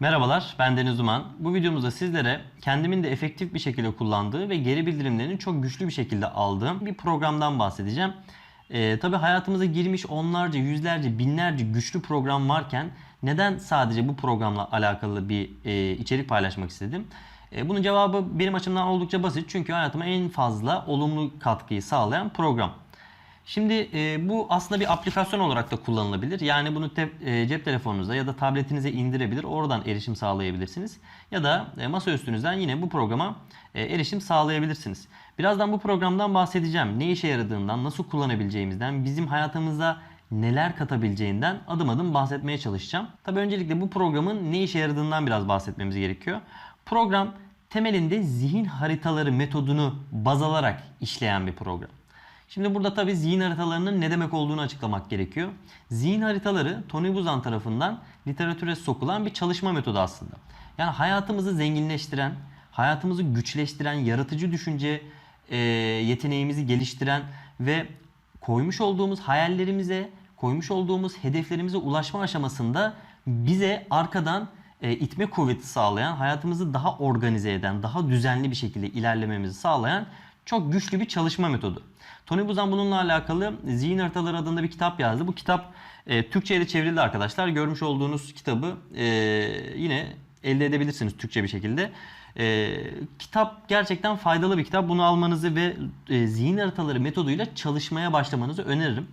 Merhabalar, ben Deniz Duman. Bu videomuzda sizlere kendimin de efektif bir şekilde kullandığı ve geri bildirimlerini çok güçlü bir şekilde aldığım bir programdan bahsedeceğim. Ee, tabii hayatımıza girmiş onlarca, yüzlerce, binlerce güçlü program varken neden sadece bu programla alakalı bir e, içerik paylaşmak istedim? E, bunun cevabı benim açımdan oldukça basit. Çünkü hayatıma en fazla olumlu katkıyı sağlayan program. Şimdi e, bu aslında bir aplikasyon olarak da kullanılabilir. Yani bunu te- e, cep telefonunuza ya da tabletinize indirebilir. Oradan erişim sağlayabilirsiniz. Ya da e, masa üstünüzden yine bu programa e, erişim sağlayabilirsiniz. Birazdan bu programdan bahsedeceğim. Ne işe yaradığından, nasıl kullanabileceğimizden, bizim hayatımıza neler katabileceğinden adım adım bahsetmeye çalışacağım. Tabii öncelikle bu programın ne işe yaradığından biraz bahsetmemiz gerekiyor. Program temelinde zihin haritaları metodunu baz alarak işleyen bir program. Şimdi burada tabi zihin haritalarının ne demek olduğunu açıklamak gerekiyor. Zihin haritaları Tony Buzan tarafından literatüre sokulan bir çalışma metodu aslında. Yani hayatımızı zenginleştiren, hayatımızı güçleştiren, yaratıcı düşünce e, yeteneğimizi geliştiren ve koymuş olduğumuz hayallerimize, koymuş olduğumuz hedeflerimize ulaşma aşamasında bize arkadan e, itme kuvveti sağlayan, hayatımızı daha organize eden, daha düzenli bir şekilde ilerlememizi sağlayan çok güçlü bir çalışma metodu. Tony Buzan bununla alakalı Zihin Haritaları adında bir kitap yazdı. Bu kitap e, Türkçe'ye de çevrildi arkadaşlar. Görmüş olduğunuz kitabı e, yine elde edebilirsiniz Türkçe bir şekilde. E, kitap gerçekten faydalı bir kitap. Bunu almanızı ve e, zihin haritaları metoduyla çalışmaya başlamanızı öneririm.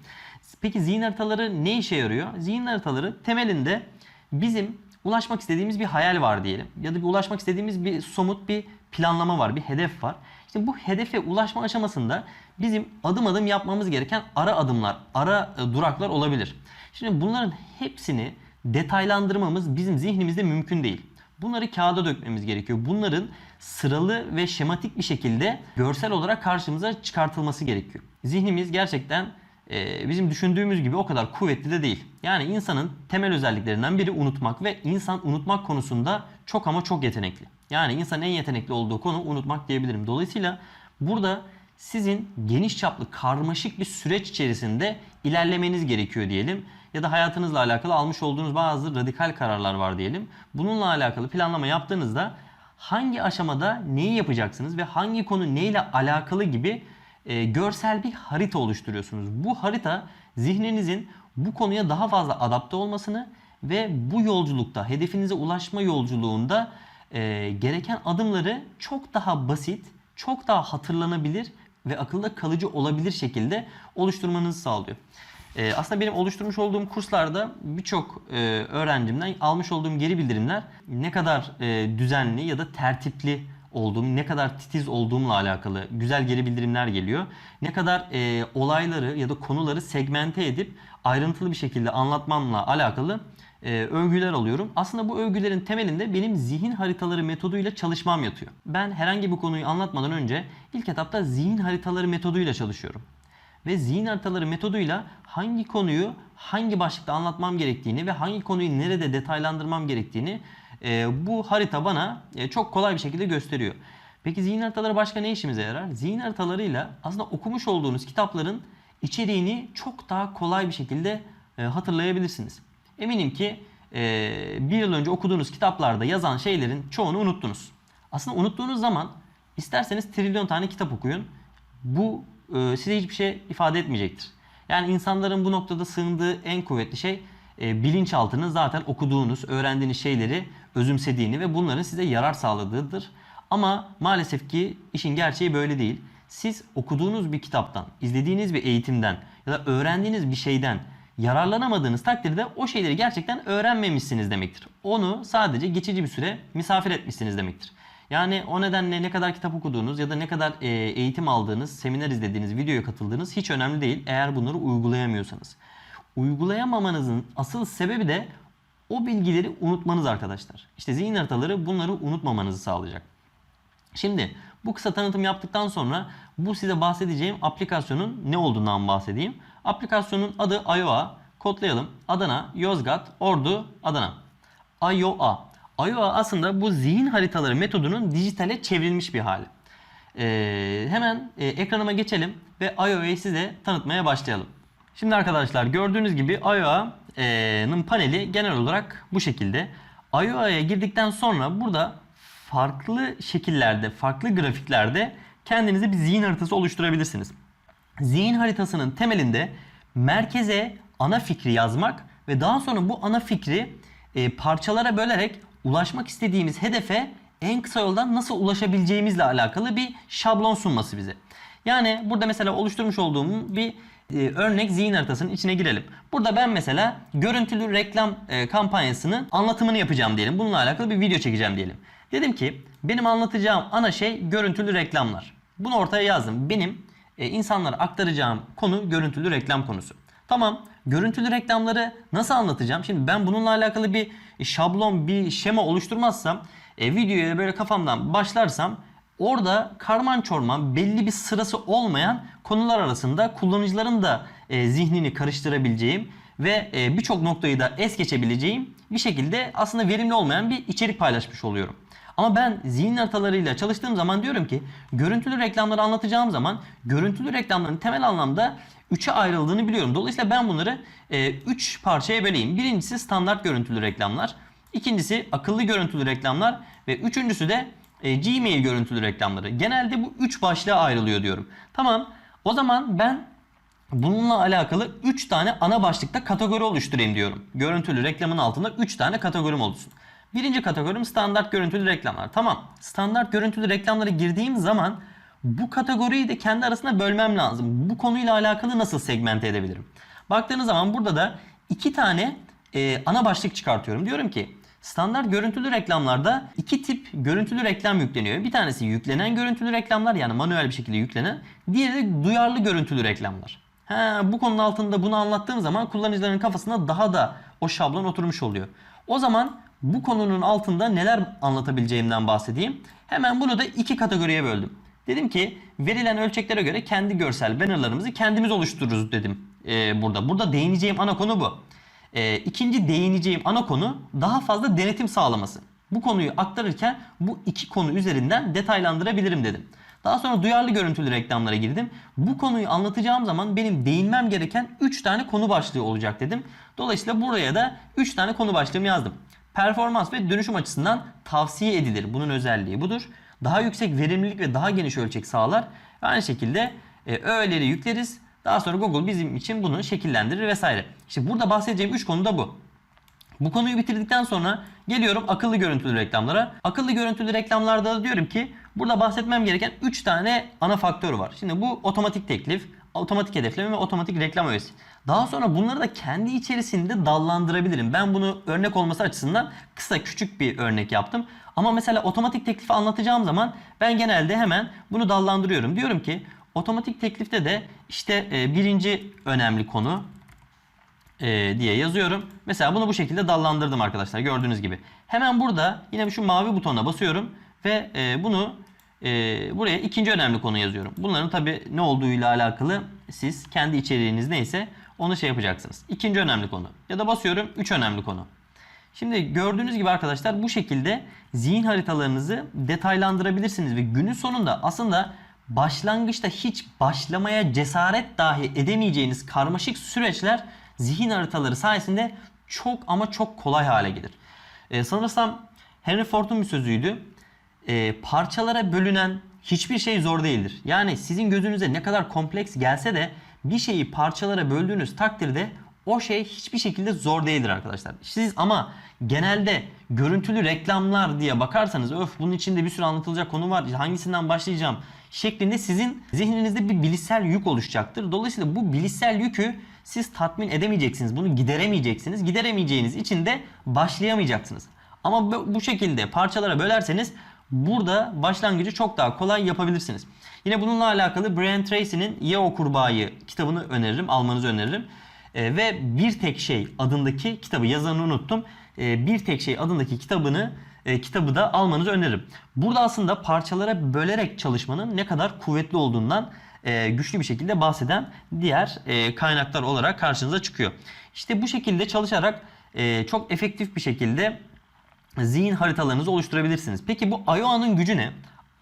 Peki zihin haritaları ne işe yarıyor? Zihin haritaları temelinde bizim ulaşmak istediğimiz bir hayal var diyelim. Ya da bir ulaşmak istediğimiz bir somut bir planlama var, bir hedef var. İşte bu hedefe ulaşma aşamasında bizim adım adım yapmamız gereken ara adımlar, ara e, duraklar olabilir. Şimdi bunların hepsini detaylandırmamız bizim zihnimizde mümkün değil. Bunları kağıda dökmemiz gerekiyor. Bunların sıralı ve şematik bir şekilde görsel olarak karşımıza çıkartılması gerekiyor. Zihnimiz gerçekten e, bizim düşündüğümüz gibi o kadar kuvvetli de değil. Yani insanın temel özelliklerinden biri unutmak ve insan unutmak konusunda çok ama çok yetenekli. Yani insanın en yetenekli olduğu konu unutmak diyebilirim. Dolayısıyla burada sizin geniş çaplı karmaşık bir süreç içerisinde ilerlemeniz gerekiyor diyelim. Ya da hayatınızla alakalı almış olduğunuz bazı radikal kararlar var diyelim. Bununla alakalı planlama yaptığınızda hangi aşamada neyi yapacaksınız ve hangi konu neyle alakalı gibi e, görsel bir harita oluşturuyorsunuz. Bu harita zihninizin bu konuya daha fazla adapte olmasını ve bu yolculukta, hedefinize ulaşma yolculuğunda e, gereken adımları çok daha basit, çok daha hatırlanabilir ve akılda kalıcı olabilir şekilde oluşturmanızı sağlıyor. E, aslında benim oluşturmuş olduğum kurslarda birçok e, öğrencimden almış olduğum geri bildirimler ne kadar e, düzenli ya da tertipli olduğum, ne kadar titiz olduğumla alakalı güzel geri bildirimler geliyor. Ne kadar e, olayları ya da konuları segmente edip ayrıntılı bir şekilde anlatmamla alakalı e, övgüler alıyorum. Aslında bu övgülerin temelinde benim zihin haritaları metoduyla çalışmam yatıyor. Ben herhangi bir konuyu anlatmadan önce ilk etapta zihin haritaları metoduyla çalışıyorum. Ve zihin haritaları metoduyla hangi konuyu hangi başlıkta anlatmam gerektiğini ve hangi konuyu nerede detaylandırmam gerektiğini e, bu harita bana e, çok kolay bir şekilde gösteriyor. Peki zihin haritaları başka ne işimize yarar? Zihin haritalarıyla aslında okumuş olduğunuz kitapların içeriğini çok daha kolay bir şekilde e, hatırlayabilirsiniz. Eminim ki e, bir yıl önce okuduğunuz kitaplarda yazan şeylerin çoğunu unuttunuz. Aslında unuttuğunuz zaman isterseniz trilyon tane kitap okuyun. Bu e, size hiçbir şey ifade etmeyecektir. Yani insanların bu noktada sığındığı en kuvvetli şey e, bilinçaltının zaten okuduğunuz, öğrendiğiniz şeyleri özümsediğini ve bunların size yarar sağladığıdır. Ama maalesef ki işin gerçeği böyle değil. Siz okuduğunuz bir kitaptan, izlediğiniz bir eğitimden ya da öğrendiğiniz bir şeyden yararlanamadığınız takdirde o şeyleri gerçekten öğrenmemişsiniz demektir. Onu sadece geçici bir süre misafir etmişsiniz demektir. Yani o nedenle ne kadar kitap okuduğunuz ya da ne kadar e, eğitim aldığınız, seminer izlediğiniz, videoya katıldığınız hiç önemli değil eğer bunları uygulayamıyorsanız. Uygulayamamanızın asıl sebebi de o bilgileri unutmanız arkadaşlar. İşte zihin haritaları bunları unutmamanızı sağlayacak. Şimdi bu kısa tanıtım yaptıktan sonra bu size bahsedeceğim aplikasyonun ne olduğundan bahsedeyim. Aplikasyonun adı IOA. Kodlayalım. Adana, Yozgat, Ordu, Adana. IOA. IOA aslında bu zihin haritaları metodunun dijitale çevrilmiş bir hali. Ee, hemen e, ekranıma geçelim ve IOA'yı size tanıtmaya başlayalım. Şimdi arkadaşlar gördüğünüz gibi IOA'nın paneli genel olarak bu şekilde. IO'ya girdikten sonra burada farklı şekillerde, farklı grafiklerde kendinize bir zihin haritası oluşturabilirsiniz. Zihin haritasının temelinde merkeze ana fikri yazmak ve daha sonra bu ana fikri e, parçalara bölerek ulaşmak istediğimiz hedefe en kısa yoldan nasıl ulaşabileceğimizle alakalı bir şablon sunması bize. Yani burada mesela oluşturmuş olduğum bir e, örnek zihin haritasının içine girelim. Burada ben mesela görüntülü reklam e, kampanyasının anlatımını yapacağım diyelim. Bununla alakalı bir video çekeceğim diyelim. Dedim ki benim anlatacağım ana şey görüntülü reklamlar. Bunu ortaya yazdım. Benim e, insanlara aktaracağım konu görüntülü reklam konusu. Tamam görüntülü reklamları nasıl anlatacağım? Şimdi ben bununla alakalı bir şablon, bir şema oluşturmazsam e, videoya böyle kafamdan başlarsam orada karman çorman belli bir sırası olmayan konular arasında kullanıcıların da e, zihnini karıştırabileceğim ve e, birçok noktayı da es geçebileceğim bir şekilde aslında verimli olmayan bir içerik paylaşmış oluyorum. Ama ben zihin haritalarıyla çalıştığım zaman diyorum ki görüntülü reklamları anlatacağım zaman görüntülü reklamların temel anlamda 3'e ayrıldığını biliyorum. Dolayısıyla ben bunları 3 parçaya böleyim. Birincisi standart görüntülü reklamlar. ikincisi akıllı görüntülü reklamlar ve üçüncüsü de e, Gmail görüntülü reklamları. Genelde bu 3 başlığa ayrılıyor diyorum. Tamam. O zaman ben bununla alakalı 3 tane ana başlıkta kategori oluşturayım diyorum. Görüntülü reklamın altında 3 tane kategorim olsun. Birinci kategorim standart görüntülü reklamlar. Tamam. Standart görüntülü reklamlara girdiğim zaman bu kategoriyi de kendi arasında bölmem lazım. Bu konuyla alakalı nasıl segmente edebilirim? Baktığınız zaman burada da iki tane e, ana başlık çıkartıyorum. Diyorum ki standart görüntülü reklamlarda iki tip görüntülü reklam yükleniyor. Bir tanesi yüklenen görüntülü reklamlar yani manuel bir şekilde yüklenen. Diğeri de duyarlı görüntülü reklamlar. Ha, bu konunun altında bunu anlattığım zaman kullanıcıların kafasına daha da o şablon oturmuş oluyor. O zaman bu konunun altında neler anlatabileceğimden bahsedeyim. Hemen bunu da iki kategoriye böldüm. Dedim ki verilen ölçeklere göre kendi görsel bannerlarımızı kendimiz oluştururuz dedim ee, burada. Burada değineceğim ana konu bu. Ee, ikinci değineceğim ana konu daha fazla denetim sağlaması. Bu konuyu aktarırken bu iki konu üzerinden detaylandırabilirim dedim. Daha sonra duyarlı görüntülü reklamlara girdim. Bu konuyu anlatacağım zaman benim değinmem gereken 3 tane konu başlığı olacak dedim. Dolayısıyla buraya da 3 tane konu başlığımı yazdım. Performans ve dönüşüm açısından tavsiye edilir. Bunun özelliği budur. Daha yüksek verimlilik ve daha geniş ölçek sağlar. Aynı şekilde e, öğeleri yükleriz. Daha sonra Google bizim için bunu şekillendirir vesaire. İşte burada bahsedeceğim 3 konu da bu. Bu konuyu bitirdikten sonra geliyorum akıllı görüntülü reklamlara. Akıllı görüntülü reklamlarda da diyorum ki burada bahsetmem gereken 3 tane ana faktör var. Şimdi bu otomatik teklif, otomatik hedefleme ve otomatik reklam öğesi. Daha sonra bunları da kendi içerisinde dallandırabilirim. Ben bunu örnek olması açısından kısa küçük bir örnek yaptım. Ama mesela otomatik teklifi anlatacağım zaman ben genelde hemen bunu dallandırıyorum. Diyorum ki otomatik teklifte de işte e, birinci önemli konu e, diye yazıyorum. Mesela bunu bu şekilde dallandırdım arkadaşlar gördüğünüz gibi. Hemen burada yine şu mavi butona basıyorum ve e, bunu e, buraya ikinci önemli konu yazıyorum. Bunların tabi ne olduğuyla alakalı siz kendi içeriğiniz neyse onu şey yapacaksınız. İkinci önemli konu ya da basıyorum üç önemli konu. Şimdi gördüğünüz gibi arkadaşlar bu şekilde zihin haritalarınızı detaylandırabilirsiniz ve günün sonunda aslında başlangıçta hiç başlamaya cesaret dahi edemeyeceğiniz karmaşık süreçler zihin haritaları sayesinde çok ama çok kolay hale gelir. Ee, sanırsam Henry Ford'un bir sözüydü. Ee, parçalara bölünen hiçbir şey zor değildir. Yani sizin gözünüze ne kadar kompleks gelse de bir şeyi parçalara böldüğünüz takdirde o şey hiçbir şekilde zor değildir arkadaşlar. Siz ama genelde görüntülü reklamlar diye bakarsanız öf bunun içinde bir sürü anlatılacak konu var hangisinden başlayacağım şeklinde sizin zihninizde bir bilişsel yük oluşacaktır. Dolayısıyla bu bilişsel yükü siz tatmin edemeyeceksiniz. Bunu gideremeyeceksiniz. Gideremeyeceğiniz için de başlayamayacaksınız. Ama bu şekilde parçalara bölerseniz burada başlangıcı çok daha kolay yapabilirsiniz. Yine bununla alakalı Brian Tracy'nin Ye o Kurbağayı kitabını öneririm, almanızı öneririm. E, ve Bir Tek Şey adındaki kitabı yazarını unuttum. E, Bir Tek Şey adındaki kitabını e, kitabı da almanızı öneririm. Burada aslında parçalara bölerek çalışmanın ne kadar kuvvetli olduğundan e, güçlü bir şekilde bahseden diğer e, kaynaklar olarak karşınıza çıkıyor. İşte bu şekilde çalışarak çok efektif bir şekilde zihin haritalarınızı oluşturabilirsiniz. Peki bu IOA'nın gücü ne?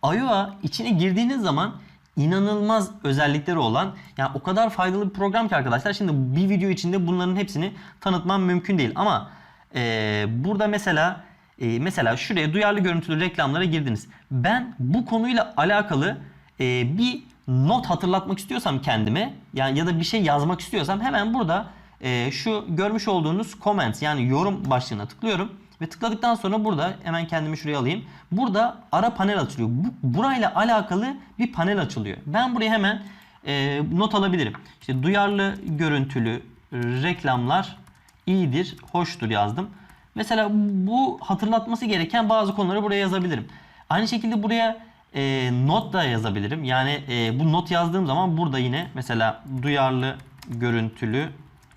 IOA içine girdiğiniz zaman inanılmaz özellikleri olan yani o kadar faydalı bir program ki arkadaşlar. Şimdi bir video içinde bunların hepsini tanıtmam mümkün değil ama e, burada mesela e, mesela şuraya duyarlı görüntülü reklamlara girdiniz. Ben bu konuyla alakalı e, bir not hatırlatmak istiyorsam kendime yani ya da bir şey yazmak istiyorsam hemen burada e, şu görmüş olduğunuz comments yani yorum başlığına tıklıyorum. Ve tıkladıktan sonra burada hemen kendimi şuraya alayım. Burada ara panel açılıyor. Bu, burayla alakalı bir panel açılıyor. Ben buraya hemen e, not alabilirim. İşte duyarlı görüntülü reklamlar iyidir, hoştur yazdım. Mesela bu hatırlatması gereken bazı konuları buraya yazabilirim. Aynı şekilde buraya e, not da yazabilirim. Yani e, bu not yazdığım zaman burada yine mesela duyarlı görüntülü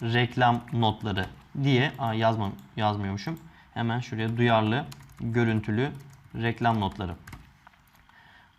reklam notları diye aa, yazmam yazmıyormuşum. Hemen şuraya duyarlı görüntülü reklam notları.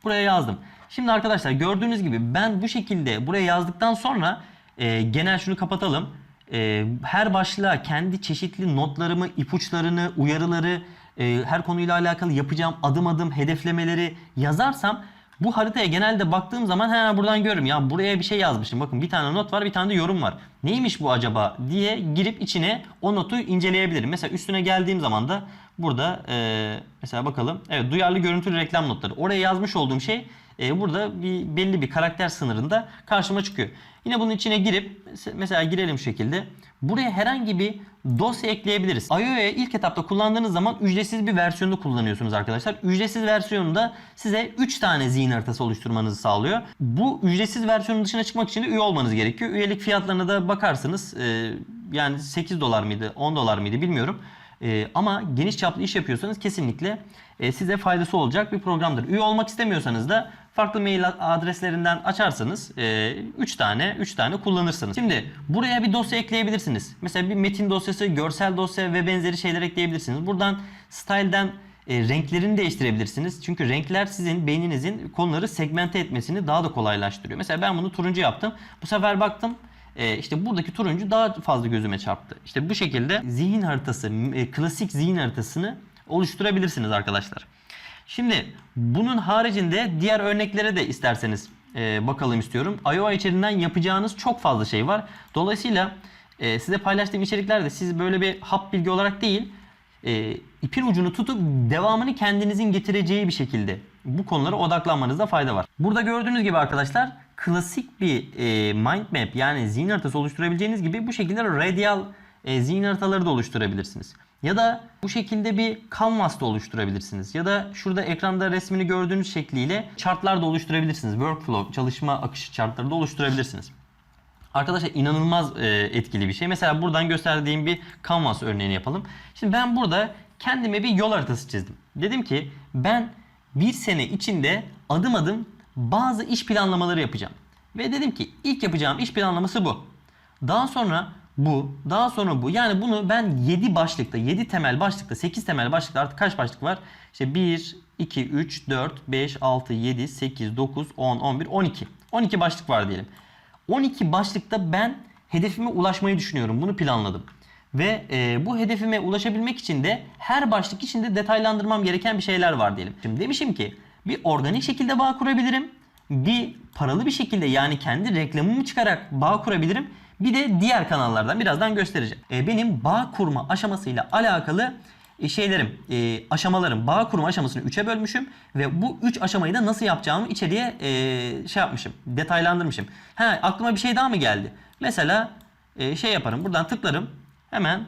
Buraya yazdım. Şimdi arkadaşlar gördüğünüz gibi ben bu şekilde buraya yazdıktan sonra e, genel şunu kapatalım. E, her başlığa kendi çeşitli notlarımı, ipuçlarını, uyarıları, e, her konuyla alakalı yapacağım adım adım hedeflemeleri yazarsam bu haritaya genelde baktığım zaman hemen buradan görürüm. Ya buraya bir şey yazmışım. Bakın bir tane not var bir tane de yorum var. Neymiş bu acaba diye girip içine o notu inceleyebilirim. Mesela üstüne geldiğim zaman da burada e, mesela bakalım. Evet duyarlı görüntülü reklam notları. Oraya yazmış olduğum şey e, burada bir belli bir karakter sınırında karşıma çıkıyor. Yine bunun içine girip mesela girelim şu şekilde. Buraya herhangi bir dosya ekleyebiliriz. IO'ya ilk etapta kullandığınız zaman ücretsiz bir versiyonunu kullanıyorsunuz arkadaşlar. Ücretsiz versiyonunda size 3 tane zihin haritası oluşturmanızı sağlıyor. Bu ücretsiz versiyonun dışına çıkmak için de üye olmanız gerekiyor. Üyelik fiyatlarına da bakarsınız. Ee, yani 8 dolar mıydı 10 dolar mıydı bilmiyorum. Ee, ama geniş çaplı iş yapıyorsanız kesinlikle e, size faydası olacak bir programdır. Üye olmak istemiyorsanız da farklı mail adreslerinden açarsanız 3 tane 3 tane kullanırsınız. Şimdi buraya bir dosya ekleyebilirsiniz. Mesela bir metin dosyası, görsel dosya ve benzeri şeyler ekleyebilirsiniz. Buradan style'den e, renklerini değiştirebilirsiniz. Çünkü renkler sizin beyninizin konuları segmente etmesini daha da kolaylaştırıyor. Mesela ben bunu turuncu yaptım. Bu sefer baktım e, işte buradaki turuncu daha fazla gözüme çarptı. İşte bu şekilde zihin haritası, e, klasik zihin haritasını oluşturabilirsiniz arkadaşlar. Şimdi bunun haricinde diğer örneklere de isterseniz e, bakalım istiyorum. iOA içerisinden yapacağınız çok fazla şey var. Dolayısıyla e, size paylaştığım içeriklerde siz böyle bir hap bilgi olarak değil e, ipin ucunu tutup devamını kendinizin getireceği bir şekilde bu konulara odaklanmanızda fayda var. Burada gördüğünüz gibi arkadaşlar klasik bir e, mind map yani zihin haritası oluşturabileceğiniz gibi bu şekilde radial e, zihin haritaları da oluşturabilirsiniz. Ya da bu şekilde bir canvas da oluşturabilirsiniz. Ya da şurada ekranda resmini gördüğünüz şekliyle chartlar da oluşturabilirsiniz. Workflow, çalışma akışı chartları da oluşturabilirsiniz. Arkadaşlar inanılmaz e, etkili bir şey. Mesela buradan gösterdiğim bir canvas örneğini yapalım. Şimdi ben burada kendime bir yol haritası çizdim. Dedim ki ben bir sene içinde adım adım bazı iş planlamaları yapacağım. Ve dedim ki ilk yapacağım iş planlaması bu. Daha sonra bu, daha sonra bu. Yani bunu ben 7 başlıkta, 7 temel başlıkta, 8 temel başlıkta artık kaç başlık var? İşte 1, 2, 3, 4, 5, 6, 7, 8, 9, 10, 11, 12. 12 başlık var diyelim. 12 başlıkta ben hedefime ulaşmayı düşünüyorum. Bunu planladım. Ve e, bu hedefime ulaşabilmek için de her başlık içinde detaylandırmam gereken bir şeyler var diyelim. Şimdi demişim ki bir organik şekilde bağ kurabilirim. Bir paralı bir şekilde yani kendi reklamımı çıkarak bağ kurabilirim. Bir de diğer kanallardan birazdan göstereceğim. E, benim bağ kurma aşamasıyla alakalı e, şeylerim, e, aşamalarım, bağ kurma aşamasını 3'e bölmüşüm ve bu 3 aşamayı da nasıl yapacağımı içeriye e, şey yapmışım, detaylandırmışım. Ha aklıma bir şey daha mı geldi? Mesela e, şey yaparım, buradan tıklarım, hemen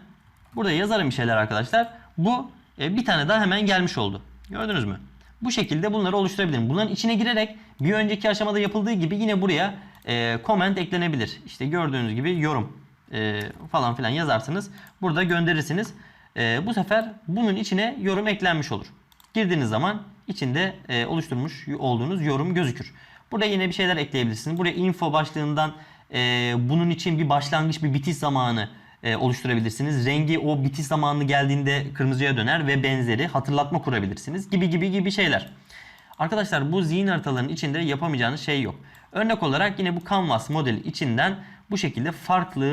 burada yazarım bir şeyler arkadaşlar. Bu e, bir tane daha hemen gelmiş oldu. Gördünüz mü? Bu şekilde bunları oluşturabilirim. Bunların içine girerek bir önceki aşamada yapıldığı gibi yine buraya e, comment eklenebilir. İşte gördüğünüz gibi yorum e, falan filan yazarsınız. Burada gönderirsiniz. E, bu sefer bunun içine yorum eklenmiş olur. Girdiğiniz zaman içinde e, oluşturmuş olduğunuz yorum gözükür. Burada yine bir şeyler ekleyebilirsiniz. Buraya info başlığından e, bunun için bir başlangıç bir bitiş zamanı e, oluşturabilirsiniz. Rengi o bitiş zamanı geldiğinde kırmızıya döner ve benzeri hatırlatma kurabilirsiniz. Gibi gibi gibi şeyler. Arkadaşlar bu zihin haritalarının içinde yapamayacağınız şey yok. Örnek olarak yine bu Canvas modeli içinden bu şekilde farklı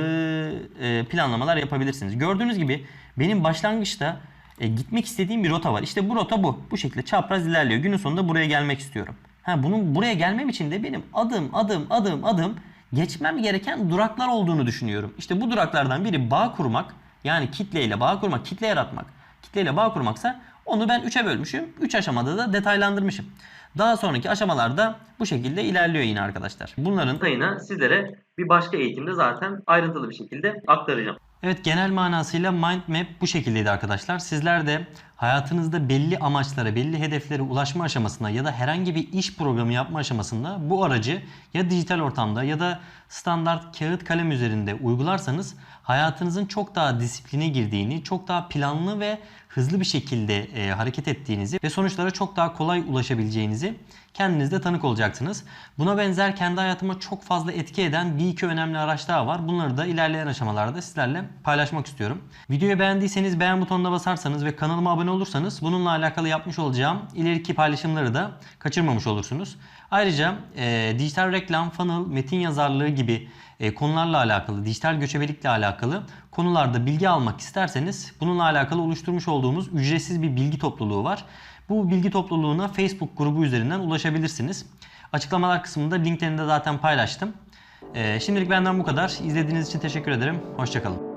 e, planlamalar yapabilirsiniz. Gördüğünüz gibi benim başlangıçta e, gitmek istediğim bir rota var. İşte bu rota bu. Bu şekilde çapraz ilerliyor. Günün sonunda buraya gelmek istiyorum. Ha, bunun buraya gelmem için de benim adım adım adım adım geçmem gereken duraklar olduğunu düşünüyorum. İşte bu duraklardan biri bağ kurmak yani kitleyle bağ kurmak, kitle yaratmak. kitleyle bağ kurmaksa onu ben 3'e bölmüşüm. 3 aşamada da detaylandırmışım. Daha sonraki aşamalarda bu şekilde ilerliyor yine arkadaşlar. Bunların sayını sizlere bir başka eğitimde zaten ayrıntılı bir şekilde aktaracağım. Evet genel manasıyla mind map bu şekildeydi arkadaşlar. Sizler de hayatınızda belli amaçlara, belli hedeflere ulaşma aşamasında ya da herhangi bir iş programı yapma aşamasında bu aracı ya dijital ortamda ya da standart kağıt kalem üzerinde uygularsanız hayatınızın çok daha disipline girdiğini, çok daha planlı ve hızlı bir şekilde e, hareket ettiğinizi ve sonuçlara çok daha kolay ulaşabileceğinizi kendinizde tanık olacaksınız. Buna benzer kendi hayatıma çok fazla etki eden bir iki önemli araç daha var. Bunları da ilerleyen aşamalarda sizlerle paylaşmak istiyorum. Videoyu beğendiyseniz beğen butonuna basarsanız ve kanalıma abone olursanız bununla alakalı yapmış olacağım ileriki paylaşımları da kaçırmamış olursunuz. Ayrıca e, dijital reklam, funnel, metin yazarlığı gibi e, konularla alakalı, dijital göçebelikle alakalı konularda bilgi almak isterseniz bununla alakalı oluşturmuş olduğumuz ücretsiz bir bilgi topluluğu var. Bu bilgi topluluğuna Facebook grubu üzerinden ulaşabilirsiniz. Açıklamalar kısmında linklerini de zaten paylaştım. E, şimdilik benden bu kadar. İzlediğiniz için teşekkür ederim. Hoşçakalın.